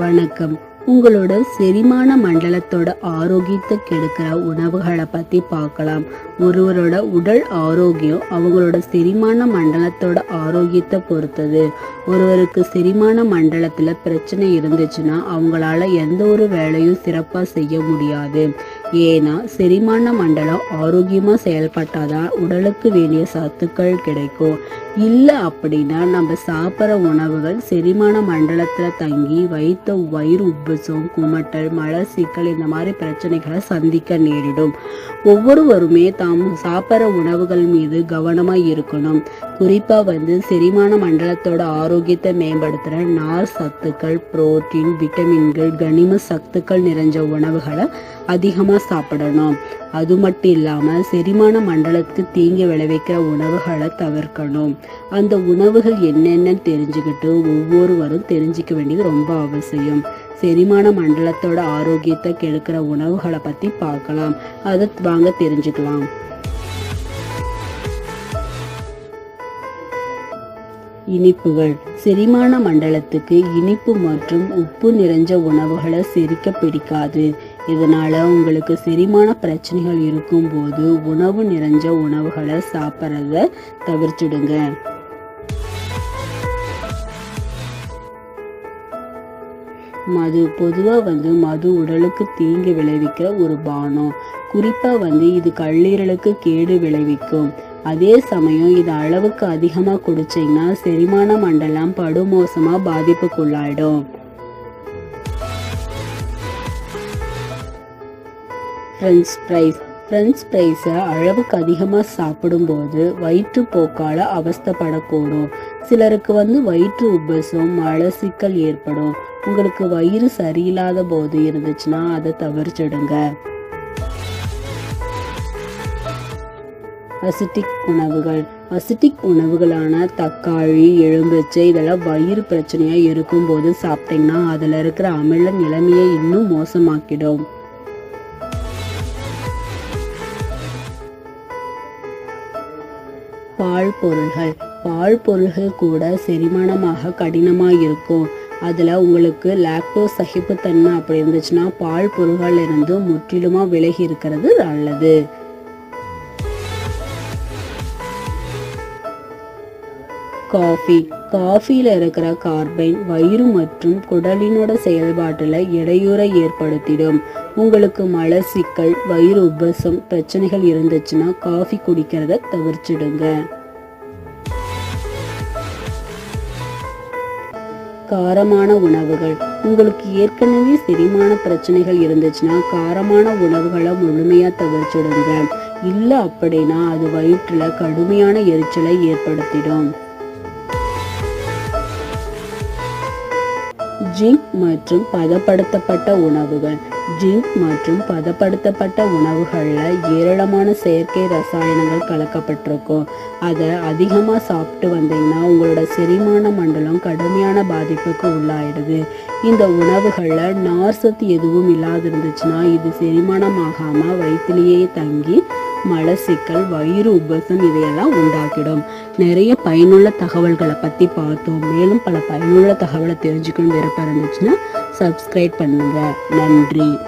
வணக்கம். உங்களோட செரிமான மண்டலத்தோட ஆரோக்கியத்தை கெடுக்கிற உணவுகளை பற்றி பார்க்கலாம். ஒருவரோட உடல் ஆரோக்கியம் அவங்களோட செரிமான மண்டலத்தோட ஆரோக்கியத்தை பொறுத்தது. ஒருவருக்கு செரிமான மண்டலத்தில் பிரச்சனை இருந்துச்சுன்னா அவங்களால எந்த ஒரு வேலையும் சிறப்பாக செய்ய முடியாது. ஏன்னா செரிமான மண்டலம் ஆரோக்கியமாக செயல்பட்டாதான் உடலுக்கு வேண்டிய சத்துக்கள் கிடைக்கும். இல்லை அப்படின்னா நம்ம சாப்பிட்ற உணவுகள் செரிமான மண்டலத்தில் தங்கி வைத்த வயிறு உப்புசம் குமட்டல் மலச்சிக்கல் இந்த மாதிரி பிரச்சனைகளை சந்திக்க நேரிடும். ஒவ்வொருவருமே தாம் சாப்பிட்ற உணவுகள் மீது கவனமாக இருக்கணும். குறிப்பாக வந்து செரிமான மண்டலத்தோட ஆரோக்கியத்தை மேம்படுத்துகிற நார் சத்துக்கள் புரோட்டீன் விட்டமின்கள் கனிம சத்துக்கள் நிறைஞ்ச உணவுகளை அதிகமாக சாப்பிடணும். அது மட்டும் இல்லாமல் செரிமான மண்டலத்துக்கு தீங்கு விளைவிக்கிற உணவுகளை தவிர்க்கணும். அந்த உணவுகள் என்னென்னு தெரிஞ்சுக்கிட்டு ஒவ்வொருவரும் தெரிஞ்சுக்க வேண்டியது ரொம்ப அவசியம். செரிமான மண்டலத்தோட ஆரோக்கியத்தை கெடுக்கிற உணவுகளை பற்றி பார்க்கலாம். அதை வாங்க தெரிஞ்சுக்கலாம். இனிப்புகள். செரிமான மண்டலத்துக்கு இனிப்பு மற்றும் உப்பு நிறைஞ்ச உணவுகளை செரிக்க பிடிக்காது. இதனால் உங்களுக்கு செரிமான பிரச்சனைகள் இருக்கும்போது உணவு நிறைஞ்ச உணவுகளை சாப்பிட்றத தவிர்த்துடுங்க. மது பொதுவாக வந்து மது உடலுக்கு தீங்கு விளைவிக்க ஒரு பானம். குறிப்பாக வந்து இது கல்லீரலுக்கு கேடு விளைவிக்கும். அதே சமயம் இது அளவுக்கு அதிகமாக குடிச்சிங்கன்னா செரிமான மண்டலம் படுமோசமாக பாதிப்புக்குள்ளாயிடும். ஃப்ரெஞ்ச் ஃப்ரைஸ் ஃப்ரெஞ்ச் ஃப்ரைஸை அளவுக்கு அதிகமாக சாப்பிடும்போது வயிற்று போக்கால் அவஸ்தைப்படக்கூடும். சிலருக்கு வந்து வயிற்று உபசம் மலசிக்கல் ஏற்படும். உங்களுக்கு வயிறு சரியில்லாத போது இருந்துச்சுன்னா அதை தவிர்த்துடுங்க. அசிட்டிக் உணவுகள். அசிட்டிக் உணவுகளான தக்காளி எலும்பிச்சை இதெல்லாம் வயிறு பிரச்சனையாக இருக்கும்போது சாப்பிட்டிங்கன்னா அதில் இருக்கிற அமிலம் நிலைமையை இன்னும் மோசமாக்கிடும். பால் பொருள்கள் பால் பொருள்கள் கூட செரிமானமாக கடினமாக இருக்கும் அதில் உங்களுக்கு லாக்டோ சகிப்புத்தன்மை அப்படி இருந்துச்சுன்னா பால் பொருள்கள் இருந்து முற்றிலுமாக விலகி இருக்கிறது நல்லது. காஃபி. காஃபியில் இருக்கிற கார்பைன் வயிறு மற்றும் குடலினோட செயல்பாட்டில் இடையூறை ஏற்படுத்திடும். உங்களுக்கு மலச்சிக்கல் வயிறு உபசம் பிரச்சனைகள் இருந்துச்சுன்னா காஃபி குடிக்கிறத தவிர்ச்சிடுங்க காரமான உணவுகள். உங்களுக்கு ஏற்கனவே செரிமான பிரச்சனைகள் இருந்துச்சுன்னா காரமான உணவுகளை முழுமையாக தவிர்த்திடுங்க. இல்லை அப்படின்னா அது வயிற்றில் கடுமையான எரிச்சலை ஏற்படுத்திடும். ஜிங்க் மற்றும் பதப்படுத்தப்பட்ட உணவுகள். ஜிங்க் மற்றும் பதப்படுத்தப்பட்ட உணவுகளில் ஏராளமான செயற்கை ரசாயனங்கள் கலக்கப்பட்டிருக்கும். அதை அதிகமாக சாப்பிட்டு வந்தீங்கன்னா உங்களோட செரிமான மண்டலம் கடுமையான பாதிப்புக்கு உள்ளாயிடுது. இந்த உணவுகளில் நார்சத்து எதுவும் இல்லாது இருந்துச்சுன்னா இது செரிமானமாகாமல் வயிற்றுலேயே தங்கி மலசிக்கல் வயிறு உபசம் இதையெல்லாம் உண்டாக்கிடும். நிறைய பயனுள்ள தகவல்களை பற்றி பார்த்தோம். மேலும் பல பயனுள்ள தகவலை தெரிஞ்சுக்கணும் விருப்பம் இருந்துச்சுன்னா சப்ஸ்கிரைப் பண்ணுங்கள் நன்றி.